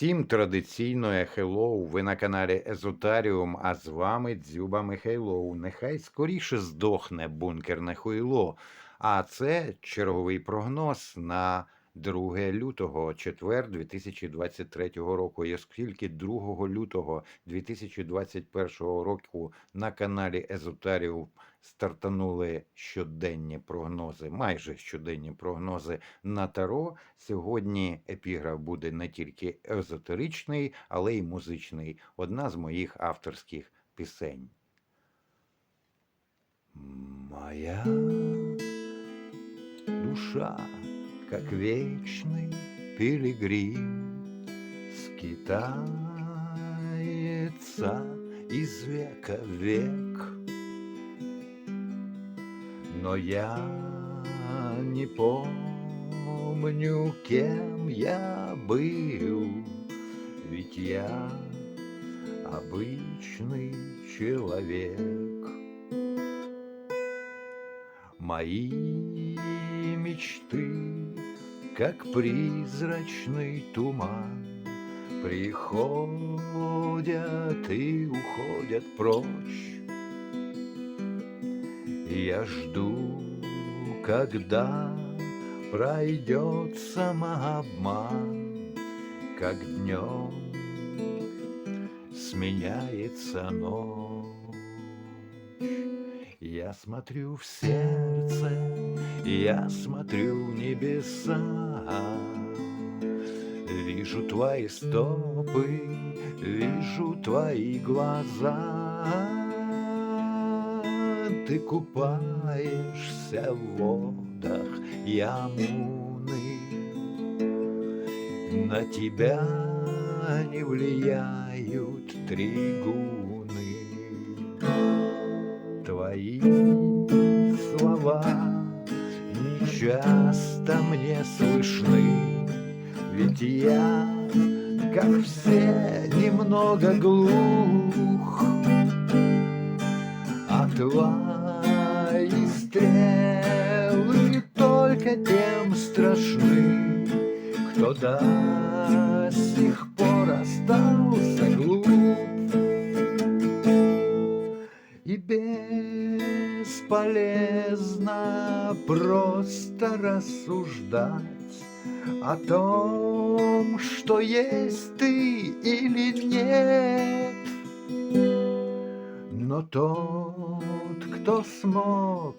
Всім традиційно хеллоу, ви на каналі Езотаріум, а з вами Дзюба Михайлоу. Нехай скоріше здохне бункерне хуйло. А це черговий прогноз на 2 лютого, четвер 2023 року. І оскільки 2 лютого 2021 року на каналі Езотаріум стартанули щоденні прогнози, майже щоденні прогнози на Таро. Сьогодні епіграф буде не тільки езотеричний, але й музичний. Одна з моїх авторських пісень. Моя душа, как вечный пилигрим, скитается из века в век. Но я не помню, кем я был, ведь я обычный человек. Мои мечты, как призрачный туман, Приходят и уходят прочь. Я жду, когда пройдет самообман, Как днем сменяется ночь. Я смотрю в сердце, я смотрю в небеса, Вижу твои стопы, вижу твои глаза. Ты купаешься в водах Ямуны, На тебя не влияют тригуны. Твои слова нечасто мне слышны, Ведь я, как все, немного глух, А твои стрелы только тем страшны, Кто до сих бесполезно просто рассуждать о том, что есть ты или нет. Но тот, кто смог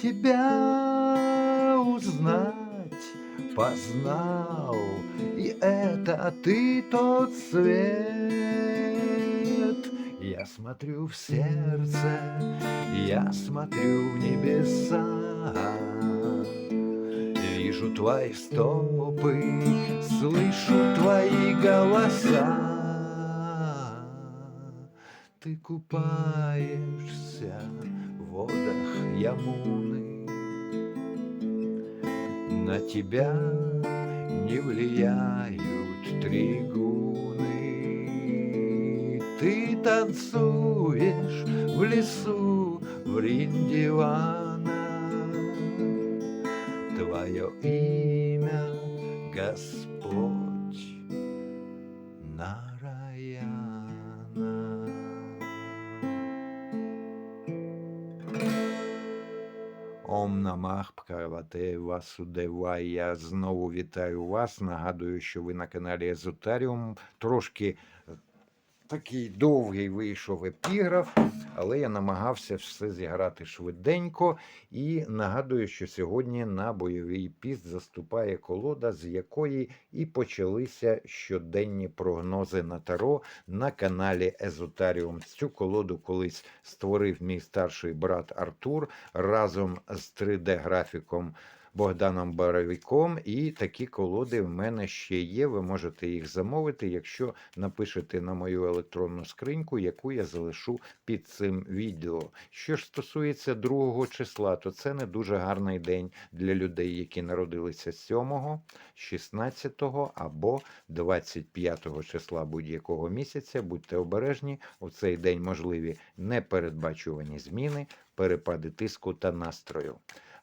тебя узнать, познал, и это ты тот свет. Смотрю в сердце, я смотрю в небеса, Вижу твои стопы, слышу твои голоса. Ты купаешься в водах Ямуны, На тебя не влияют тригуны. Ты танцуешь в лесу Вриндивана, Твое имя Господь Нараяна. Ом намах Пкарвате Васудева. Я знову вітаю вас. Нагадую, що ви на каналі Езотаріум. Трошки такий довгий вийшов епіграф, але я намагався все зіграти швиденько. І нагадую, що сьогодні на бойовий піст заступає колода, з якої і почалися щоденні прогнози на таро на каналі Езотаріум. Цю колоду колись створив мій старший брат Артур разом з 3D-графіком. Богданом Боровиком, і такі колоди в мене ще є. Ви можете їх замовити, якщо напишете на мою електронну скриньку, яку я залишу під цим відео. Що ж стосується 2 числа, то це не дуже гарний день для людей, які народилися 7, 16 або 25 числа будь-якого місяця. Будьте обережні, у цей день можливі непередбачувані зміни, перепади тиску та настрою.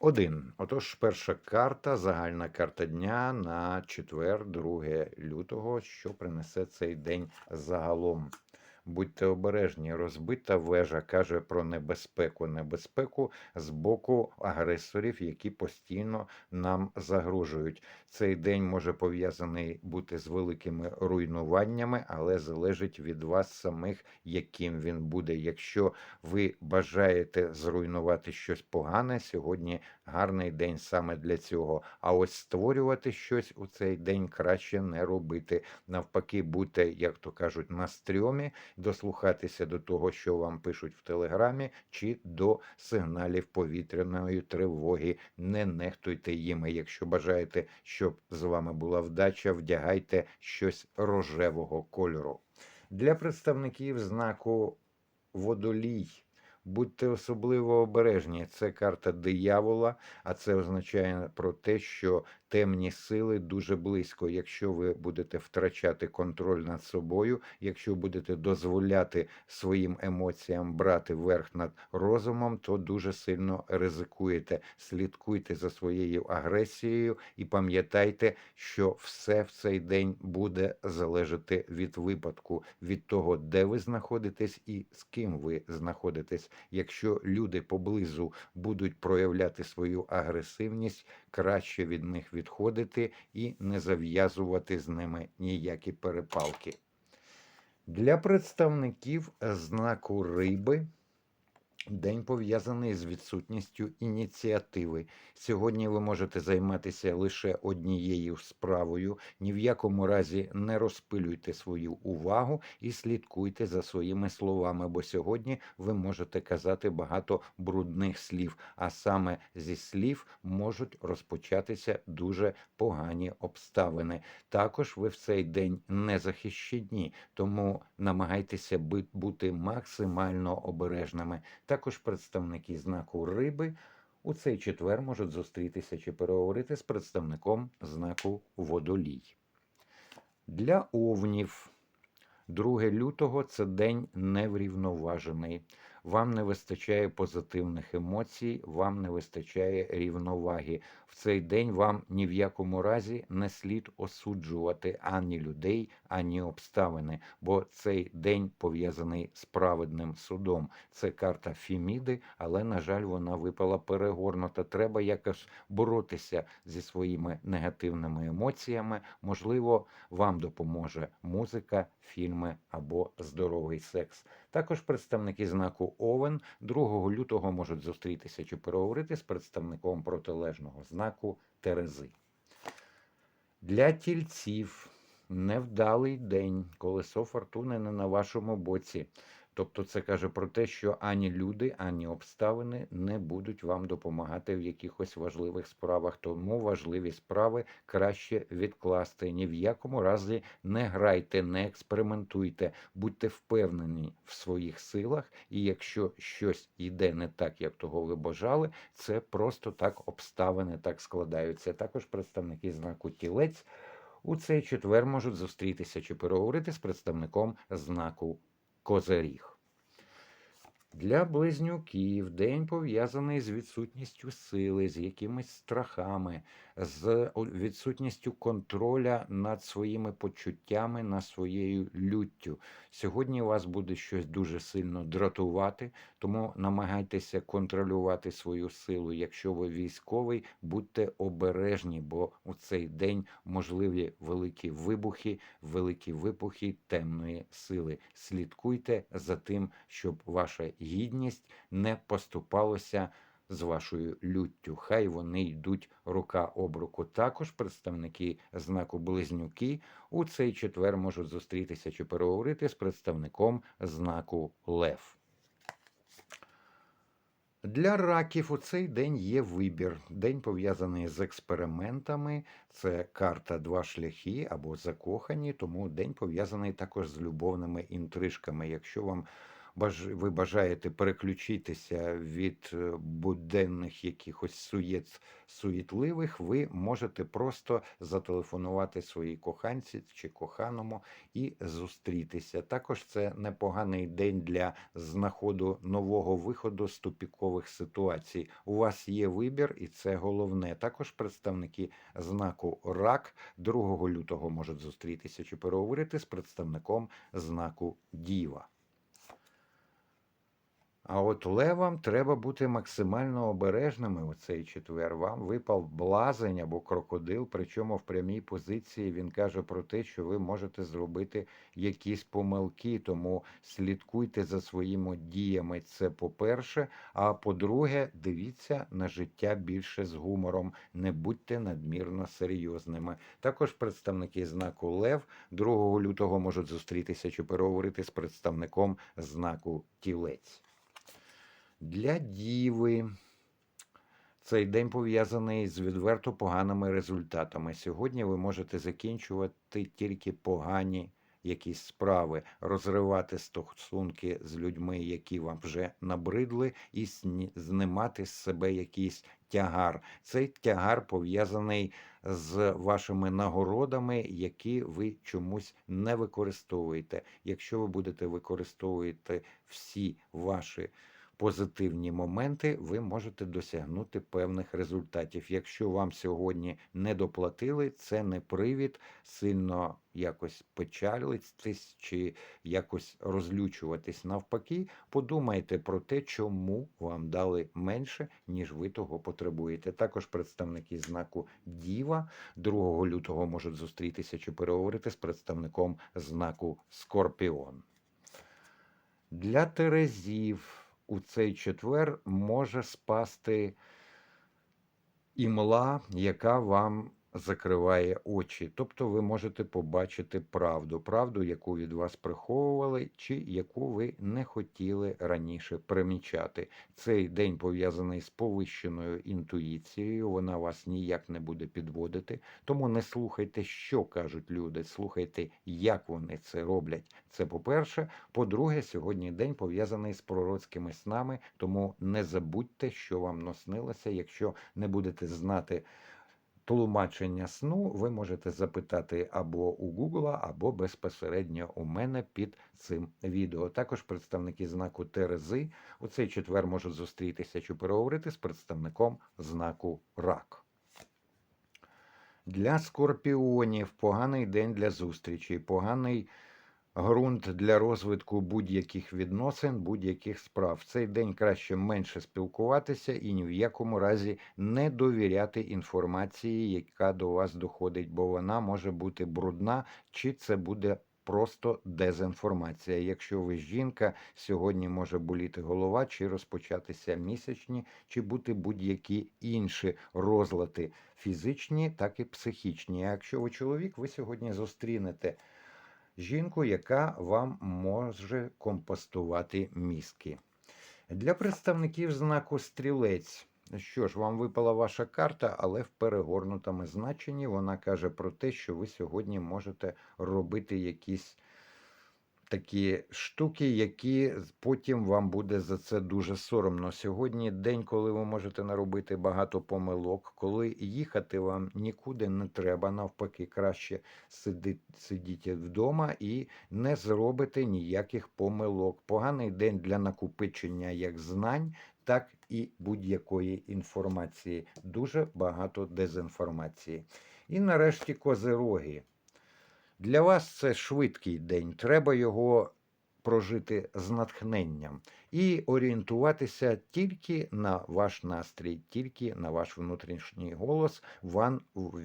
один. Отож, перша карта, загальна карта дня на четвер, 2 лютого, що принесе цей день загалом. Будьте обережні, розбита вежа каже про небезпеку. Небезпеку з боку агресорів, які постійно нам загрожують. Цей день може пов'язаний бути з великими руйнуваннями, але залежить від вас самих, яким він буде. Якщо ви бажаєте зруйнувати щось погане, сьогодні гарний день саме для цього. А ось створювати щось у цей день краще не робити. Навпаки, будьте, як то кажуть, на стрьомі, дослухатися до того, що вам пишуть в телеграмі, чи до сигналів повітряної тривоги. Не нехтуйте їми. Якщо бажаєте, щоб з вами була вдача, вдягайте щось рожевого кольору. Для представників знаку водолій. Будьте особливо обережні. Це карта диявола, а це означає про те, що темні сили дуже близько. Якщо ви будете втрачати контроль над собою, якщо будете дозволяти своїм емоціям брати верх над розумом, то дуже сильно ризикуєте. Слідкуйте за своєю агресією і пам'ятайте, що все в цей день буде залежати від випадку, від того, де ви знаходитесь і з ким ви знаходитесь. Якщо люди поблизу будуть проявляти свою агресивність, краще від них відходити і не зав'язувати з ними ніякі перепалки. Для представників знаку риби. День пов'язаний з відсутністю ініціативи. Сьогодні ви можете займатися лише однією справою. Ні в якому разі не розпилюйте свою увагу і слідкуйте за своїми словами, бо сьогодні ви можете казати багато брудних слів, а саме зі слів можуть розпочатися дуже погані обставини. Також ви в цей день не захищені, тому намагайтеся бути максимально обережними. Також представники знаку риби у цей четвер можуть зустрітися чи переговорити з представником знаку водолій. Для овнів 2 лютого це день неврівноважений. Вам не вистачає позитивних емоцій, вам не вистачає рівноваги. В цей день вам ні в якому разі не слід осуджувати ані людей, ані обставини, бо цей день пов'язаний з праведним судом. Це карта Фіміди, але, на жаль, вона випала перегорнута. Треба якось боротися зі своїми негативними емоціями. Можливо, вам допоможе музика, фільми або здоровий секс. Також представники знаку Овен 2 лютого можуть зустрітися чи переговорити з представником протилежного знаку Терези. Для тільців невдалий день, колесо фортуни не на вашому боці. Тобто це каже про те, що ані люди, ані обставини не будуть вам допомагати в якихось важливих справах. Тому важливі справи краще відкласти. Ні в якому разі не грайте, не експериментуйте, будьте впевнені в своїх силах, і якщо щось йде не так, як того ви бажали, це просто так обставини так складаються. Також представники знаку тілець у цей четвер можуть зустрітися чи переговорити з представником знаку Козиріг. Для близнюків день пов'язаний з відсутністю сили, з якимись страхами, з відсутністю контроля над своїми почуттями, над своєю люттю. Сьогодні вас буде щось дуже сильно дратувати, тому намагайтеся контролювати свою силу. Якщо ви військовий, будьте обережні, бо у цей день можливі великі вибухи, великі випухи темної сили. Слідкуйте за тим, щоб ваша гідність не поступалося з вашою люттю. Хай вони йдуть рука об руку. Також представники знаку Близнюки у цей четвер можуть зустрітися чи переговорити з представником знаку Лев. Для раків у цей день є вибір. День пов'язаний з експериментами. Це карта два шляхи або закохані, тому день пов'язаний також з любовними інтрижками. Якщо вам. Ви бажаєте переключитися від е, буденних якихось суєт... суєтливих, ви можете просто зателефонувати своїй коханці чи коханому і зустрітися. Також це непоганий день для знаходу нового виходу з тупікових ситуацій. У вас є вибір, і це головне. Також представники знаку РАК 2 лютого можуть зустрітися чи переговорити з представником знаку Діва. А от левам треба бути максимально обережними у цей четвер. Вам випав блазень або крокодил, причому в прямій позиції він каже про те, що ви можете зробити якісь помилки, тому слідкуйте за своїми діями. Це по-перше. А по-друге, дивіться на життя більше з гумором, не будьте надмірно серйозними. Також представники знаку Лев 2 лютого можуть зустрітися чи переговорити з представником знаку Тілець. Для діви цей день пов'язаний з відверто поганими результатами. Сьогодні ви можете закінчувати тільки погані якісь справи, розривати стосунки з людьми, які вам вже набридли, і знімати з себе якийсь тягар. Цей тягар пов'язаний з вашими нагородами, які ви чомусь не використовуєте. Якщо ви будете використовувати всі ваші позитивні моменти, ви можете досягнути певних результатів. Якщо вам сьогодні не доплатили, це не привід сильно якось печалитись чи якось розлючуватись. Навпаки, подумайте про те, чому вам дали менше, ніж ви того потребуєте. Також представники знаку Діва 2 лютого можуть зустрітися чи переговорити з представником знаку Скорпіон. Для Терезів у цей четвер може спасти імла, яка вам закриває очі. Тобто ви можете побачити правду, правду, яку від вас приховували, чи яку ви не хотіли раніше примічати. Цей день пов'язаний з повищеною інтуїцією, вона вас ніяк не буде підводити. Тому не слухайте, що кажуть люди, слухайте, як вони це роблять. Це по-перше. По-друге, сьогодні день пов'язаний з пророцькими снами, тому не забудьте, що вам наснилося. Якщо не будете знати тлумачення сну, ви можете запитати або у Гугла, або безпосередньо у мене під цим відео. Також представники знаку Терези у цей четвер можуть зустрітися чи переговорити з представником знаку Рак. Для скорпіонів поганий день для зустрічі, поганий ґрунт для розвитку будь-яких відносин, будь-яких справ. В цей день краще менше спілкуватися і ні в якому разі не довіряти інформації, яка до вас доходить, бо вона може бути брудна, чи це буде. Просто дезінформація. Якщо ви жінка, сьогодні може боліти голова, чи розпочатися місячні, чи бути будь-які інші розлади, фізичні, так і психічні. А якщо ви чоловік, ви сьогодні зустрінете жінку, яка вам може компостувати мізки. Для представників знаку стрілець. Що ж, вам випала ваша карта, але в перегорнутому значенні вона каже про те, що ви сьогодні можете робити якісь такі штуки, які потім вам буде за це дуже соромно. Сьогодні день, коли ви можете наробити багато помилок, коли їхати вам нікуди не треба, навпаки, краще сидіть, сидіть вдома і не зробите ніяких помилок. Поганий день для накопичення як знань. Так і будь-якої інформації. Дуже багато дезінформації. І нарешті козироги. Для вас це швидкий день. Треба його прожити з натхненням і орієнтуватися тільки на ваш настрій, тільки на ваш внутрішній голос. Ван,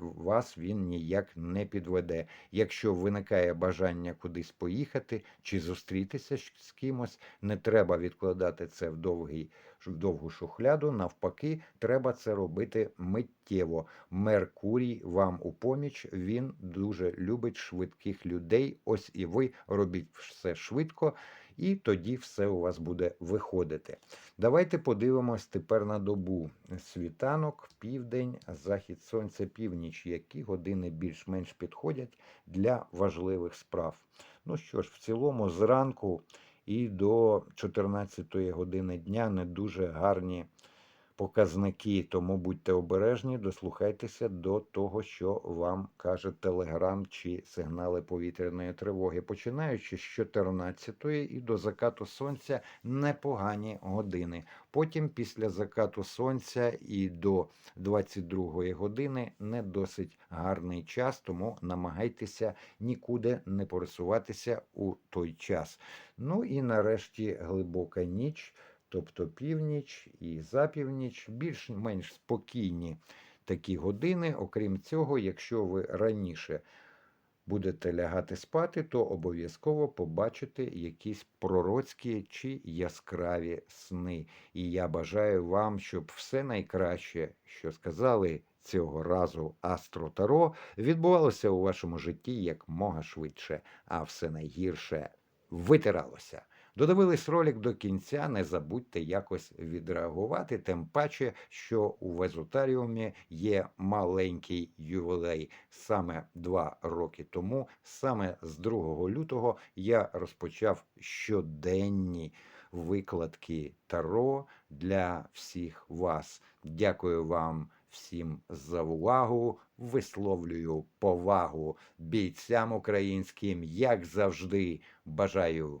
вас він ніяк не підведе. Якщо виникає бажання кудись поїхати чи зустрітися з кимось, не треба відкладати це в довгий довгу шухляду. Навпаки, треба це робити миттєво. Меркурій вам у поміч. Він дуже любить швидких людей. Ось і ви робіть все швидко і тоді все у вас буде виходити. Давайте подивимось тепер на добу. Світанок, південь, захід сонця, північ. Які години більш-менш підходять для важливих справ. Ну що ж, в цілому, зранку і до 14 години дня не дуже гарні показники, тому будьте обережні, дослухайтеся до того, що вам каже Телеграм чи сигнали повітряної тривоги. Починаючи з 14-ї і до закату сонця непогані години. Потім, після закату сонця і до 22 години не досить гарний час, тому намагайтеся нікуди не пересуватися у той час. Ну і нарешті глибока ніч тобто північ і запівніч, більш-менш спокійні такі години. Окрім цього, якщо ви раніше будете лягати спати, то обов'язково побачите якісь пророцькі чи яскраві сни. І я бажаю вам, щоб все найкраще, що сказали цього разу Астро Таро, відбувалося у вашому житті як мога швидше, а все найгірше витиралося. Додивились ролик до кінця, не забудьте якось відреагувати, тим паче, що у Везотаріумі є маленький ювілей. Саме два роки тому, саме з 2 лютого, я розпочав щоденні викладки Таро для всіх вас. Дякую вам всім за увагу. Висловлюю повагу бійцям українським, як завжди. Бажаю